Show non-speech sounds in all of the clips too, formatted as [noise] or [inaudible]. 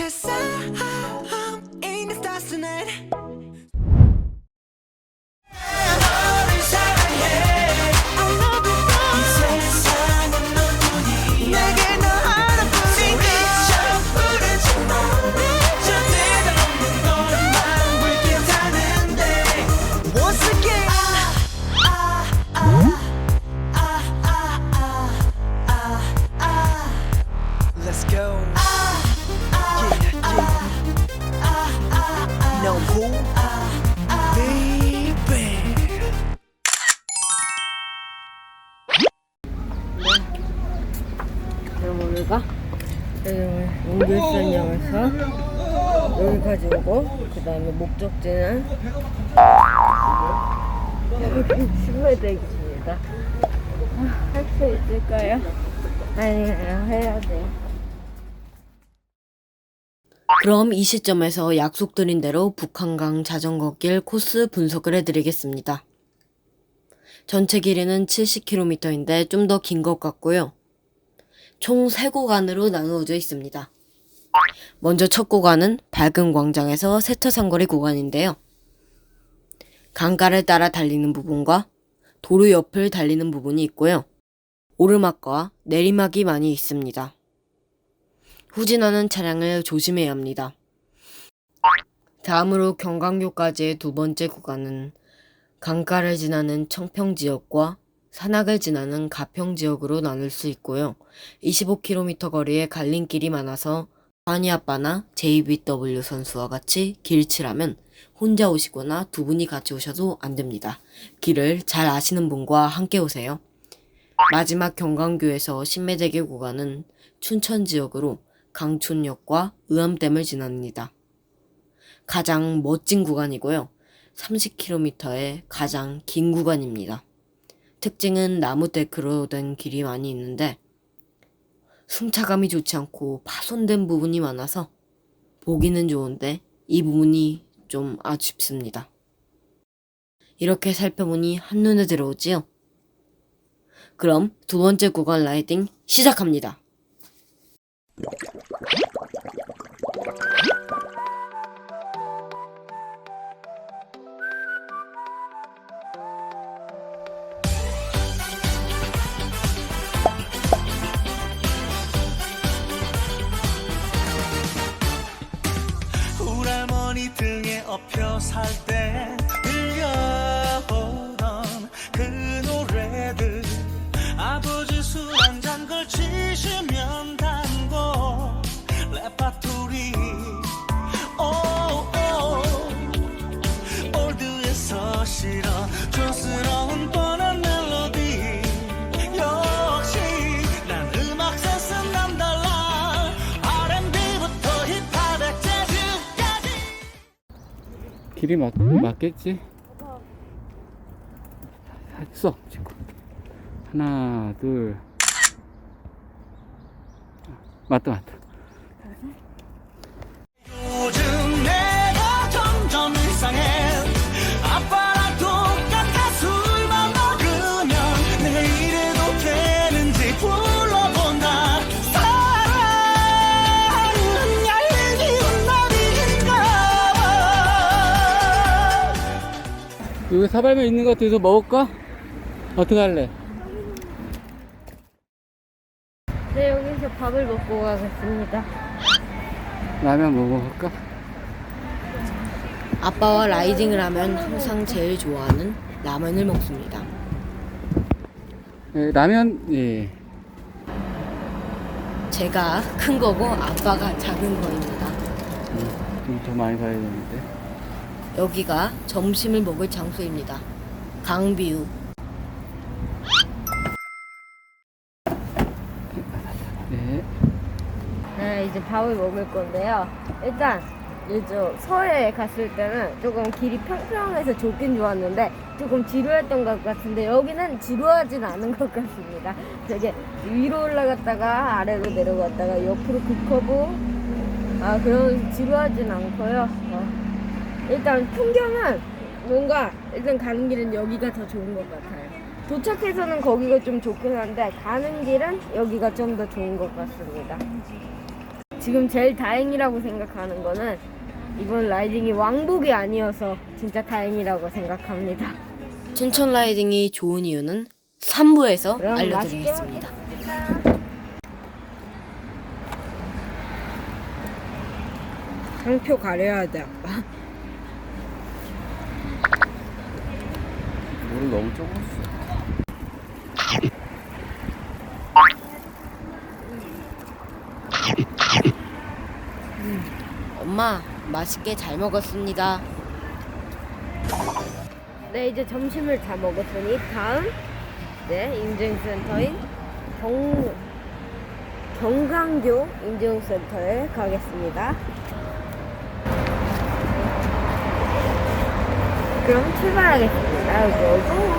Cause I'm in the stars tonight. 목적지는 여기 신매대기입니다 할 수 있을까요? 아니에요 해야 돼요 그럼 이 시점에서 약속드린 대로 북한강 자전거길 코스 분석을 해드리겠습니다. 전체 길이는 70km인데 좀 더 긴 것 같고요. 총 3구간으로 나누어져 있습니다. 먼저 첫 구간은 밝은 광장에서 세차상거리 구간인데요. 강가를 따라 달리는 부분과 도로 옆을 달리는 부분이 있고요. 오르막과 내리막이 많이 있습니다. 후진하는 차량을 조심해야 합니다. 다음으로 경강교까지의 두 번째 구간은 강가를 지나는 청평 지역과 산악을 지나는 가평 지역으로 나눌 수 있고요. 25km 거리에 갈림길이 많아서 환희 아빠나 JBW 선수와 같이 길치라면 혼자 오시거나 두 분이 같이 오셔도 안 됩니다. 길을 잘 아시는 분과 함께 오세요. 마지막 경강교에서 신매대교 구간은 춘천 지역으로 강촌역과 의암댐을 지납니다. 가장 멋진 구간이고요. 30km의 가장 긴 구간입니다. 특징은 나무 데크로 된 길이 많이 있는데 승차감이 좋지 않고 파손된 부분이 많아서 보기는 좋은데 이 부분이 좀 아쉽습니다. 이렇게 살펴보니 한눈에 들어오지요? 그럼 두 번째 구간 라이딩 시작합니다. 살 때 들려오던 그 노래들. 아버지 술 한 잔 걸치시면 단고 레파토리. 오오 올드에서 실어 촌스러운 길이 맞, 맞겠지? 써 친구. 하나 둘. 맞다 맞다 여기 사발면 있는 것 같아서 먹을까? 어떻게 할래? 네, 여기서 밥을 먹고 가겠습니다. 라면 뭐 먹을까? 아빠와 라이딩을 하면 항상 제일 좋아하는 라면을 먹습니다. 예, 라면 예 제가 큰 거고 아빠가 작은 거입니다. 좀 더 많이 가야 되는데 여기가 점심을 먹을 장소입니다. 강뷰. 네 네, 이제 밥을 먹을 건데요. 일단 이저 서해에 갔을 때는 조금 길이 평평해서 좋긴 좋았는데 조금 지루했던 것 같은데 여기는 지루하진 않은 것 같습니다. 되게 위로 올라갔다가 아래로 내려갔다가 옆으로 급커브 아 그런 지루하진 않고요. 어. 일단 풍경은 뭔가 일단 가는 길은 여기가 더 좋은 것 같아요. 도착해서는 거기가 좀 좋긴 한데 가는 길은 여기가 좀 더 좋은 것 같습니다. 지금 제일 다행이라고 생각하는 거는 이번 라이딩이 왕복이 아니어서 진짜 다행이라고 생각합니다. 춘천 라이딩이 좋은 이유는 3부에서 그럼 알려드리겠습니다. 상표 가려야 돼 아빠. 너무 적었어. 엄마, 맛있게 잘 먹었습니다. 네 이제 점심을 다 먹었으니 다음 네 인증센터인 경 경강교 인증센터에 가겠습니다. 그럼 출발하겠습니다. 고고.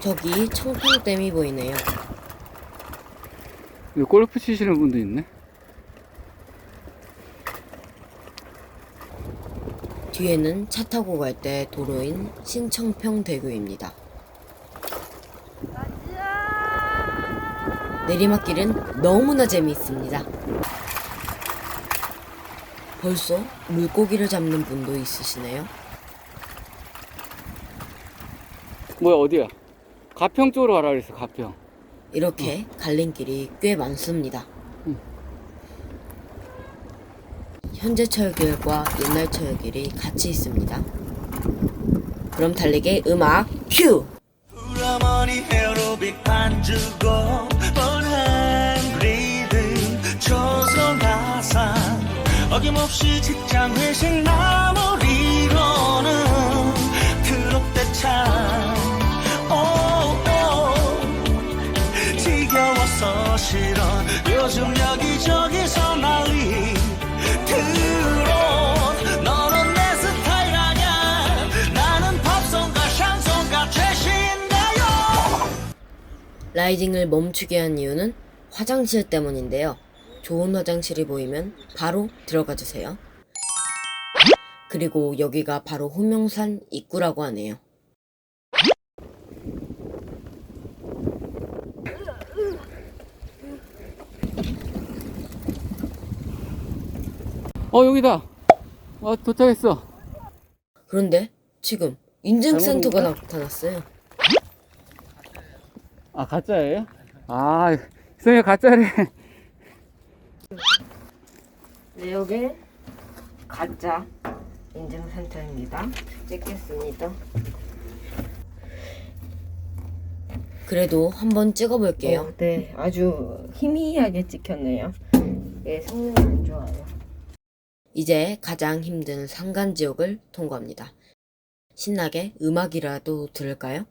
저기 청평댐이 보이네요. 여기 골프 치시는 분도 있네. 뒤에는 차 타고 갈 때 도로인 신청평 대교입니다. 내리막길은 너무나 재미있습니다. 벌써 물고기를 잡는 분도 있으시네요. 뭐야, 어디야? 가평 쪽으로 가라 그랬어, 가평. 이렇게 갈림길이 꽤 많습니다. 현재 철길과 옛날 철길이 같이 있습니다. 그럼 달리기 음악 큐! 어김없이 직장 회식 마무 라이딩을 멈추게 한 이유는 화장실 때문인데요. 좋은 화장실이 보이면 바로 들어가 주세요. 그리고 여기가 바로 호명산 입구라고 하네요. 어, 여기다. 어, 도착했어. 그런데 지금 인증센터가 나타났어요. 아, 가짜예요? 아, 희성이가 가짜래. 네 여기 가짜 인증센터입니다. 찍겠습니다. 그래도 한번 찍어볼게요. 어, 네, 아주 희미하게 찍혔네요. 예, 성능이 안 좋아요. 이제 가장 힘든 산간 지역을 통과합니다. 신나게 음악이라도 들을까요?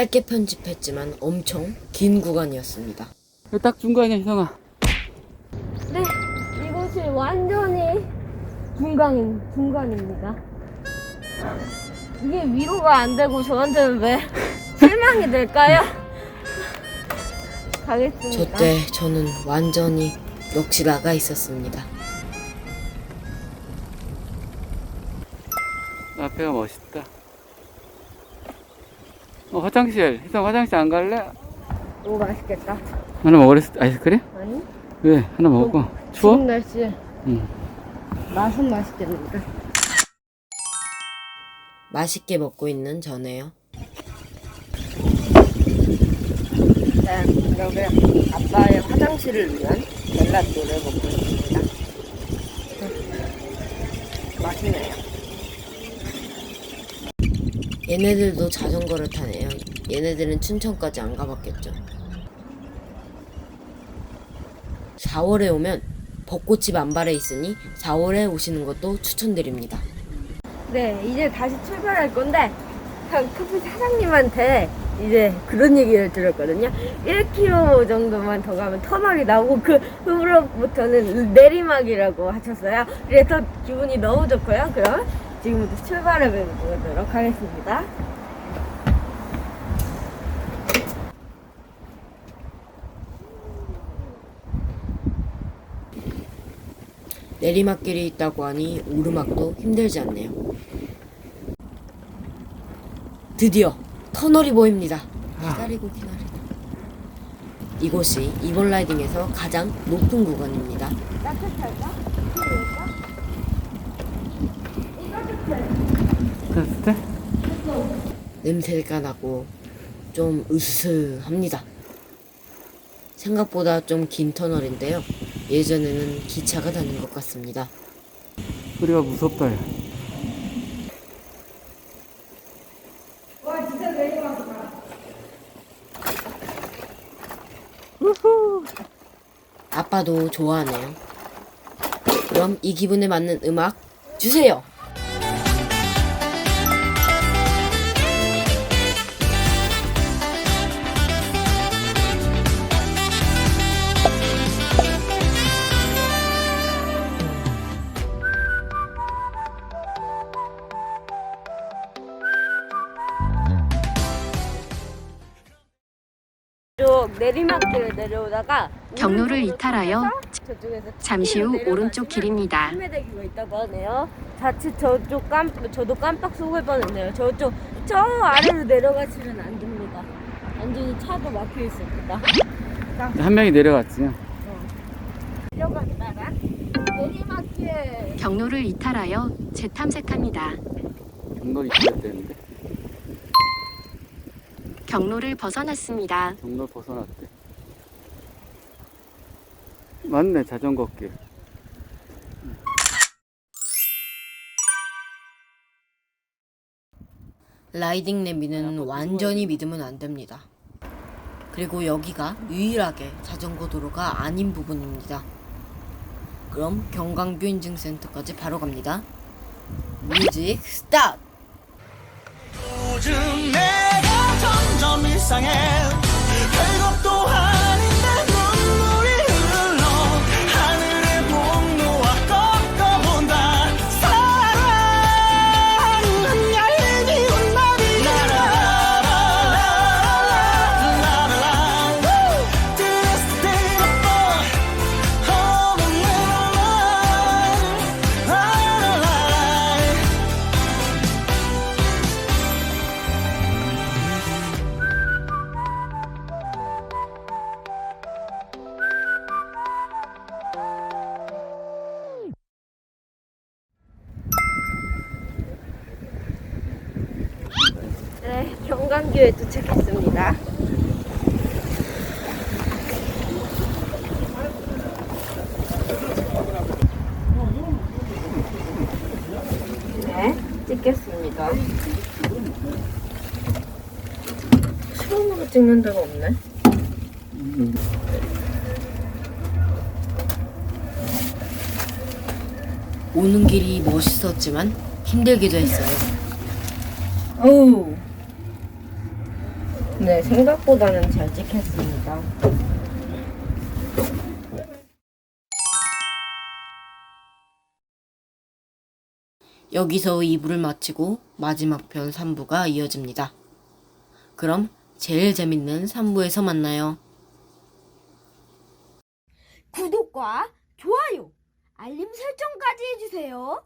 짧게 편집했지만 엄청 긴 구간이었습니다. 딱 중간이야, 희성아. 네, 이곳이 완전히 중간인 중간입니다. 이게 위로가 안 되고 저한테는 왜 [laughs] 실망이 될까요? 가겠습니다. 저 때 저는 완전히 넋이 나가 있었습니다. 앞에가 멋있다. 어, 화장실. 희성 화장실 안 갈래? 오 맛있겠다. 하나 먹으래? 아이스크림? 아니? 왜? 하나 먹어. 추워? 지금 날씨 응. 맛은 맛있겠는데. 맛있게 먹고 있는 저네요. 자, 여기 아빠의 화장실을 위한 젤라또를 먹고 있습니다. 음, 맛있네요. 얘네들도 자전거를 타네요. 얘네들은 춘천까지 안 가봤겠죠. 4월에 오면 벚꽃이 만발해 있으니 4월에 오시는 것도 추천드립니다. 네, 이제 다시 출발할 건데 한 커피 사장님한테 이제 그런 얘기를 들었거든요. 1km 정도만 더 가면 터널이 나오고 그 후로부터는 내리막이라고 하셨어요. 그래서 기분이 너무 좋고요. 그럼 지금부터 출발해 보도록 하겠습니다. 내리막길이 있다고 하니 오르막도 힘들지 않네요. 드디어 터널이 보입니다. 기다리고 기다리고. 이곳이 이번 라이딩에서 가장 높은 구간입니다. 따뜻할까? 따뜻해? 냄새가 나고 좀 으스스합니다. 생각보다 좀 긴 터널인데요. 예전에는 기차가 다닌 것 같습니다. 소리가 무섭다, 야. 아빠도 좋아하네요. 그럼 이 기분에 맞는 음악 주세요. 쭉 내리막길을 내려오다가 경로를 이탈하여 저쪽에서 잠시 후 오른쪽 길입니다. 신메대기가 있다고 하네요. 자칫 저쪽 깜 저도 깜빡 속을 뻔했네요. 저쪽 저 아래로 내려가시면 안 됩니다. 완전히 차도 막혀 있습니다. 한 명이 내려갔지. 내려갔다가 내리막길 경로를 이탈하여 재탐색합니다. 경로 되는데. 경로를 벗어났습니다. 경로 벗어났대. 맞네, 자전거 길. 라이딩 내비는 완전히 믿으면 안 됩니다. 그리고 여기가 유일하게 자전거 도로가 아닌 부분입니다. 그럼 경강뷰 인증센터까지 바로 갑니다. 뮤직 스타트! 요즘 내 참 이상해 결국 또 찍겠습니다. 수동으로 찍는 데가 없네. 오는 길이 멋있었지만 힘들기도 했어요. 어우. 네, 생각보다는 잘 찍혔습니다. 여기서 2부를 마치고 마지막 편 3부가 이어집니다. 그럼 제일 재밌는 3부에서 만나요. 구독과 좋아요, 알림 설정까지 해주세요.